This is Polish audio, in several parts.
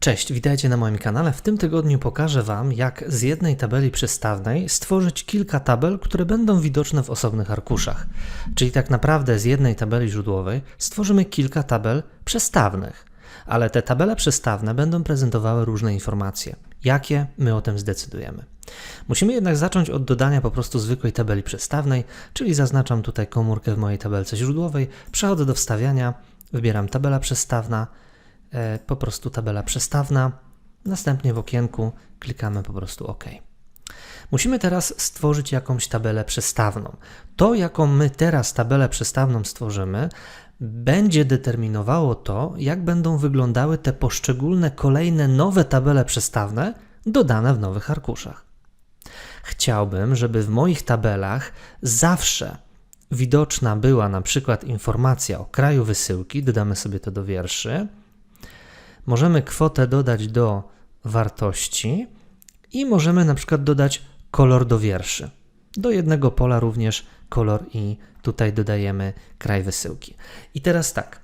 Cześć, witajcie na moim kanale. W tym tygodniu pokażę Wam, jak z jednej tabeli przystawnej stworzyć kilka tabel, które będą widoczne w osobnych arkuszach. Czyli tak naprawdę z jednej tabeli źródłowej stworzymy kilka tabel przestawnych. Ale te tabele przestawne będą prezentowały różne informacje. Jakie? My o tym zdecydujemy. Musimy jednak zacząć od dodania po prostu zwykłej tabeli przestawnej, czyli zaznaczam tutaj komórkę w mojej tabelce źródłowej, przechodzę do wstawiania, wybieram tabela przestawna, po prostu tabela przestawna, następnie w okienku klikamy po prostu OK. Musimy teraz stworzyć jakąś tabelę przestawną. To, jaką my teraz tabelę przestawną stworzymy, będzie determinowało to, jak będą wyglądały te poszczególne kolejne nowe tabele przestawne dodane w nowych arkuszach. Chciałbym, żeby w moich tabelach zawsze widoczna była na przykład informacja o kraju wysyłki, dodamy sobie to do wierszy. Możemy kwotę dodać do wartości i możemy na przykład dodać kolor do wierszy. Do jednego pola również kolor i tutaj dodajemy kraj wysyłki. I teraz tak.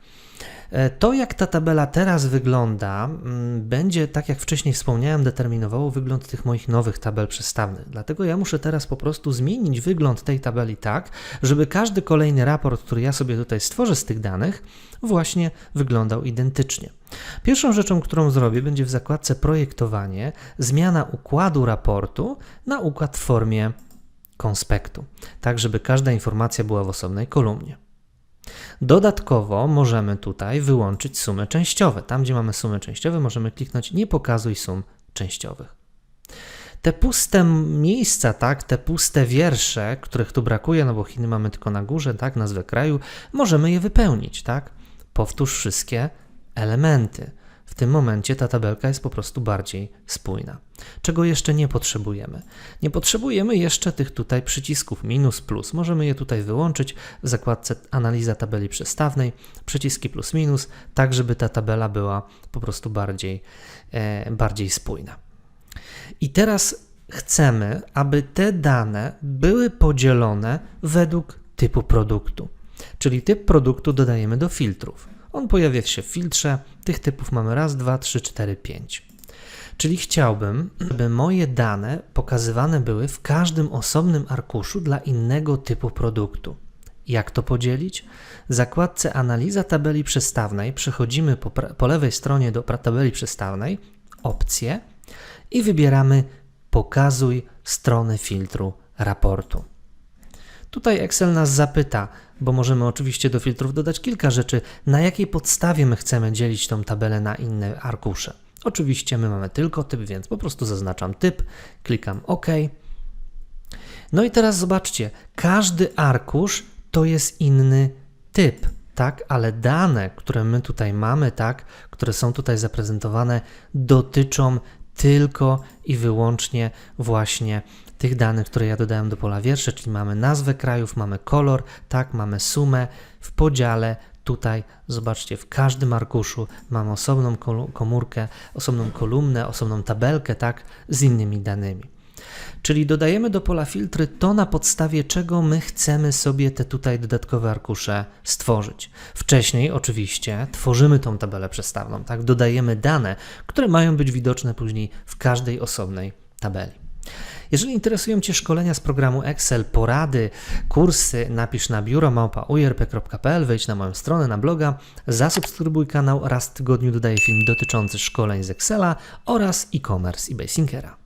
E, To, jak ta tabela teraz wygląda, mm, będzie, tak jak wcześniej wspomniałem, determinowało wygląd tych moich nowych tabel przestawnych. Dlatego ja muszę teraz po prostu zmienić wygląd tej tabeli tak, żeby każdy kolejny raport, który ja sobie tutaj stworzę z tych danych, właśnie wyglądał identycznie. Pierwszą rzeczą, którą zrobię, będzie w zakładce Projektowanie zmiana układu raportu na układ w formie konspektu, tak żeby każda informacja była w osobnej kolumnie. Dodatkowo możemy tutaj wyłączyć sumy częściowe. Tam, gdzie mamy sumy częściowe, możemy kliknąć Nie pokazuj sum częściowych. Te puste miejsca, tak, te puste wiersze, których tu brakuje, no bo Chiny mamy tylko na górze, tak, nazwę kraju, możemy je wypełnić, tak. Powtórz wszystkie elementy. W tym momencie ta tabelka jest po prostu bardziej spójna. Czego jeszcze nie potrzebujemy? Nie potrzebujemy jeszcze tych tutaj przycisków minus, plus. Możemy je tutaj wyłączyć w zakładce Analiza tabeli przestawnej, przyciski plus, minus, tak żeby ta tabela była po prostu bardziej, e, bardziej spójna. I teraz chcemy, aby te dane były podzielone według typu produktu. Czyli typ produktu dodajemy do filtrów. On pojawia się w filtrze. Tych typów mamy raz, dwa, trzy, cztery, pięć. Czyli chciałbym, żeby moje dane pokazywane były w każdym osobnym arkuszu dla innego typu produktu. Jak to podzielić? W zakładce Analiza tabeli przestawnej przechodzimy po, po lewej stronie do tabeli przestawnej, opcje i wybieramy Pokazuj strony filtru raportu. Tutaj Excel nas zapyta, bo możemy oczywiście do filtrów dodać kilka rzeczy, na jakiej podstawie my chcemy dzielić tą tabelę na inne arkusze. Oczywiście my mamy tylko typ, więc po prostu zaznaczam typ, klikam OK. No i teraz zobaczcie, każdy arkusz to jest inny typ, tak, ale dane, które my tutaj mamy, tak, które są tutaj zaprezentowane, dotyczą tylko i wyłącznie właśnie tych danych, które ja dodałem do pola wierszy, czyli mamy nazwę krajów, mamy kolor, tak, mamy sumę w podziale. Tutaj zobaczcie, w każdym arkuszu mamy osobną komórkę, osobną kolumnę, osobną tabelkę, tak, z innymi danymi. Czyli dodajemy do pola filtry to, na podstawie czego my chcemy sobie te tutaj dodatkowe arkusze stworzyć. Wcześniej, oczywiście, tworzymy tą tabelę przestawną, tak? Dodajemy dane, które mają być widoczne później w każdej osobnej tabeli. Jeżeli interesują Cię szkolenia z programu Excel, porady, kursy, napisz na biuromałpa.urp.pl, wejdź na moją stronę, na bloga, zasubskrybuj kanał, raz w tygodniu dodaję film dotyczący szkoleń z Excela oraz e-commerce i Basinkera.